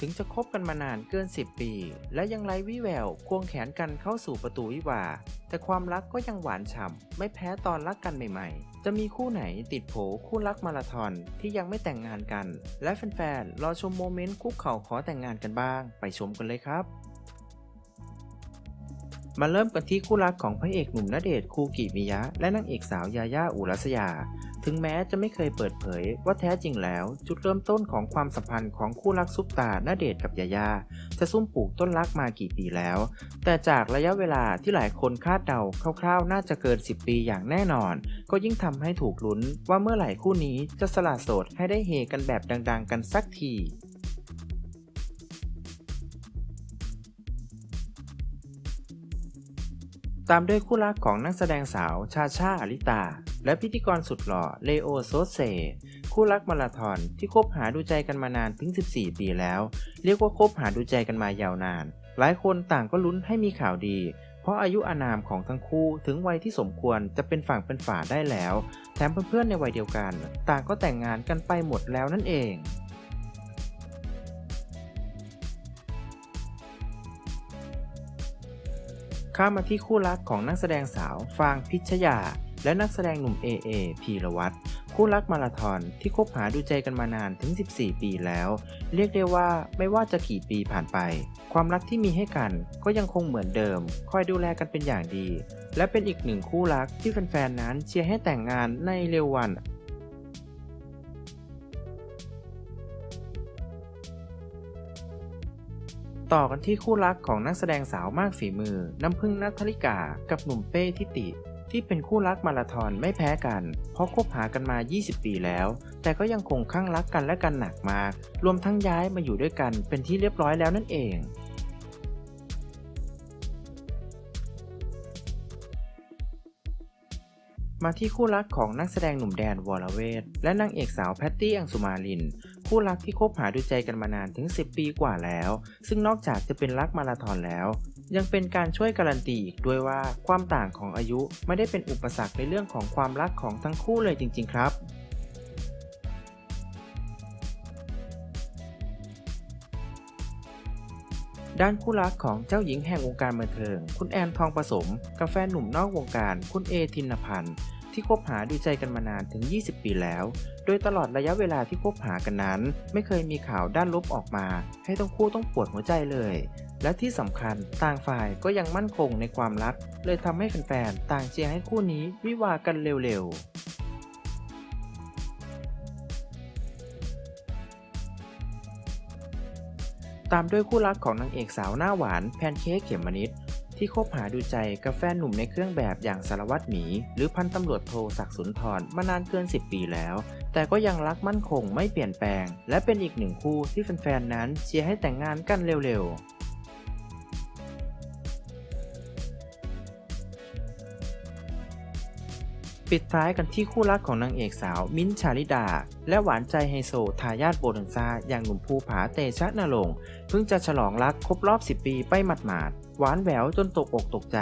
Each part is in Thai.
ถึงจะคบกันมานานเกิน 10 ปี และยังไร้วี่แววควงแขนกันเข้าสู่ประตูวิวา แต่ความรักก็ยังหวานฉ่ำไม่แพ้ตอนรักกันใหม่ๆ จะมีคู่ไหนติดโผคู่รักมาราธอนที่ยังไม่แต่งงานกัน และแฟนๆรอชมโมเมนต์คุกเข่าขอแต่งงานกันบ้าง ไปชมกันเลยครับ มาเริ่มกันที่คู่รักของพระเอกหนุ่มณเดชน์คูกิมิยะ และนางเอกสาวยาย่าอุรัสยา ถึงแม้จะไม่เคยเปิดเผย ว่าแท้จริงแล้ว จุดเริ่มต้นของความสัมพันธ์ของคู่รักซุปตาณเดชน์กับยาย่าจะซุ่มปลูกต้นรักมากี่ปีแล้ว แต่จากระยะเวลาที่หลายคนคาดเดาคร่าวๆ น่าจะเกิน 10 ปีอย่างแน่นอน ก็ยิ่งทำให้ถูกลุ้นว่าเมื่อไหร่คู่นี้จะสละโสดให้ได้เฮกันแบบดัง ๆ กันสักที ตามด้วยคู่รักของนักแสดงสาวชาชาอาริตา และพิธีกรสุดหล่อเลโอโซเซ คู่รักมาราธอนที่คบหาดูใจกันมานานถึง 14 ปีแล้ว เรียกว่าคบหาดูใจกันมายาวนาน หลายคนต่างก็ลุ้นให้มีข่าวดี เพราะอายุอานามของทั้งคู่ถึงวัยที่สมควรจะเป็นฝั่งเป็นฝาได้แล้ว แถมเพื่อนๆในวัยเดียวกัน ต่างก็แต่งงานกันไปหมดแล้วนั่นเอง ข้ามาที่คู่รักของนักแสดงสาวฟางพิชยา และนักแสดงหนุ่มเอเอพีรวัตรคู่รักมาราธอนที่คบหาดูใจกันมานานถึง 14 ปีแล้ว เรียกได้ว่าไม่ว่าจะกี่ปีผ่านไป ความรักที่มีให้กันก็ยังคงเหมือนเดิม คอยดูแลกันเป็นอย่างดี และเป็นอีกหนึ่งคู่รักที่แฟนๆนั้นเชียร์ให้แต่งงานในเร็ววัน ต่อกันที่คู่รักของนักแสดงสาวมากฝีมือ น้ำพึ่งนัทธริกา กับหนุ่มเป้ทิติ ที่เป็นคู่รักมาราธอนไม่แพ้กัน เพราะคบหากันมา 20 ปีแล้ว แต่ก็ยังคงคลั่งรักกันและกันหนักมาก รวมทั้งย้ายมาอยู่ด้วยกันเป็นที่เรียบร้อยแล้วนั่นเอง มาที่คู่รักของนักแสดงหนุ่มแดนวรเวทและนางเอกสาวแพตตี้อังสุมาลิน คู่รักที่คบหาดูใจกันมานานถึง 10 ปีกว่าแล้ว ซึ่งนอกจากจะเป็นรักมาราธอนแล้ว ยังเป็นการช่วยการันตีอีกด้วยว่าความต่างของอายุไม่ได้เป็นอุปสรรคในเรื่องของความรักของทั้งคู่เลยจริง ๆ ครับ ด้านคู่รักของเจ้าหญิงแห่งวงการบันเทิง คุณแอนทองผสม กับแฟนหนุ่มนอกวงการ คุณเอทินพันธ์ ที่คบหาดูใจกันมานานถึง 20 ปีแล้ว โดยตลอดระยะเวลาที่คบหากันนั้น ไม่เคยมีข่าวด้านลบออกมา ให้ทั้งคู่ต้องปวดหัวใจเลย และที่สำคัญต่างฝ่ายก็ยังมั่นคงในความรัก เลยทำให้แฟนๆต่างเชียร์ให้คู่นี้วิวากันเร็วๆ ตามด้วยคู่รักของนางเอกสาวหน้าหวานแพนเค้กเขมมนิดที่คบหาดูใจกับแฟนหนุ่มในเครื่องแบบอย่างสารวัตรหมี หรือพันตำรวจโทศักสุนทรมานานเกิน 10 ปีแล้ว แต่ก็ยังรักมั่นคงไม่เปลี่ยนแปลง และเป็นอีกหนึ่งคู่ที่แฟนๆนั้นเชียร์ให้แต่งงานกันเร็วๆ ปิดท้ายกันที่คู่รักของนางเอกสาวมิ้นชาลิดา และหวานใจไฮโซทายาทโบนันซาอย่างหนุ่มภูผาเตชะนรงเพิ่งจะฉลองรักครบรอบ 10 ปีไปหมาดๆหวานแหววจนตกอกตกใจ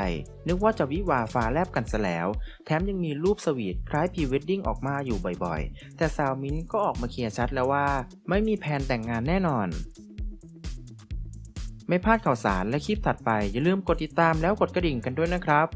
นึกว่าจะวิวาฟ้าแลบกันซะแล้ว แถมยังมีรูปสวีทคล้ายพรีเวดดิ้งออกมาอยู่บ่อยๆ แต่สาวมิ้นก็ออกมาเคลียร์ชัดแล้วว่า ไม่มีแผนแต่งงานแน่นอนไม่พลาดข่าวสารและคลิปถัดไปอย่าลืมกดติดตามแล้วกดกระดิ่งกันด้วยนะครับ